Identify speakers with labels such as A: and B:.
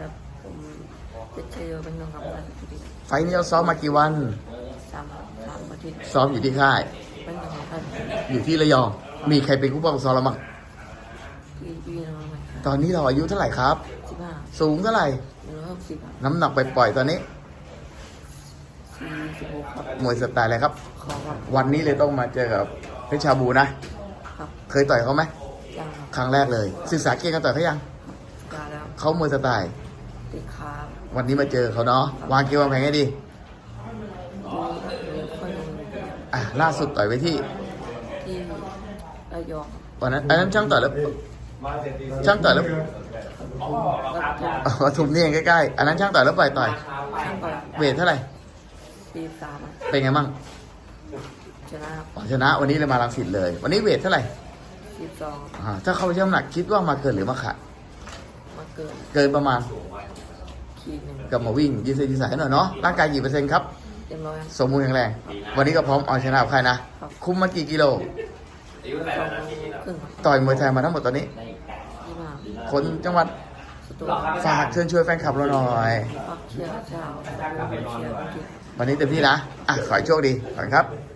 A: ครับผมจะเจอเป็นน้องกับราชบุรี
B: ไฟล์นี้เราซ้อมมากี่วัน
A: สามสามอาทิตย์
B: ซ้อมอยู่ที่ค่าย
A: เป็นน้องกับท่าน
B: อยู่ที่ระยอง มีใครเป็นคู่ป้องซ้อมเราบ้าง
A: พี่พี่น้องใหม่ครับ
B: ตอนนี้เราอายุเท่าไหร่ครับ
A: สิบห้า
B: สูงเท่าไหร่
A: หนึ่งร้อยหกสิบครับ
B: น้ำหนักไปปล่อยๆตอนนี้
A: สี่สิบหกครับ
B: มวยสไตล์อะไรครับ
A: ขอครับ
B: วันนี้เลยต้องมาเจอกับเพชรชาบูนะ
A: ครับ
B: เคยต่อยเขาไหม
A: ยังครับ
B: ครั้งแรกเลย ศึกษาเกมกันต่อยเขายัง
A: กาแล้ว
B: เขามวยสไตล์
A: ติดขา
B: วันนี้มาเจอเขาเนาะวางเกมวางแผนให้ดี
A: ดูดูค่อยลง
B: อะล่าสุดต่อยไว้ที่
A: ที่ระยอง
B: วันนั้นอันนั้นช่างต่อยแล้วช่างต่อยแล้ว
A: แล้วก็
B: อ๋อปทุมนี่เองใกล้ๆอันนั้นช่างต่อยแล้วปล่อยต่อย
A: ช่างก่อน
B: เวทเท่าไหร่
A: ปีสาม
B: เป็นไงบ้าง
A: ชนะครับ
B: อ๋อชนะวันนี้เลยมาลังสิตเลย วันนี้เวทเท่าไหร่
A: สิบสอง
B: อ่าถ้าเข้าไปช่างน้ำหนักคิดว่ามาเกินหรือมาขาด
A: มา เกิด
B: เกินประมาณ
A: ขีดหนึ่ง
B: กับมาวิ่งยืดเส้นยืดสายหน่อยเนาะร่างกายกี่เปอร์เซ็นต์ครับ
A: เต็มร้อย
B: สมบูรณ์แข็งแรง วันนี้ก็พร้อมเอาชนะกับใครนะ คุมมากี่กิโล
A: สองครึ่ง
B: ต่อยมวยไทยมาทั้งหมดตอนนี้
A: ยี่ห้า
B: คนจังหวัด
A: สตู
B: ฝากเชิญชวนแฟนคลับเราหน่อย
A: ฝากเชียร์เจ้าเชียร์ทุกที
B: วันนี้เต็มที่นะ อะ ขอให้โชคดี ขอบคุณครับ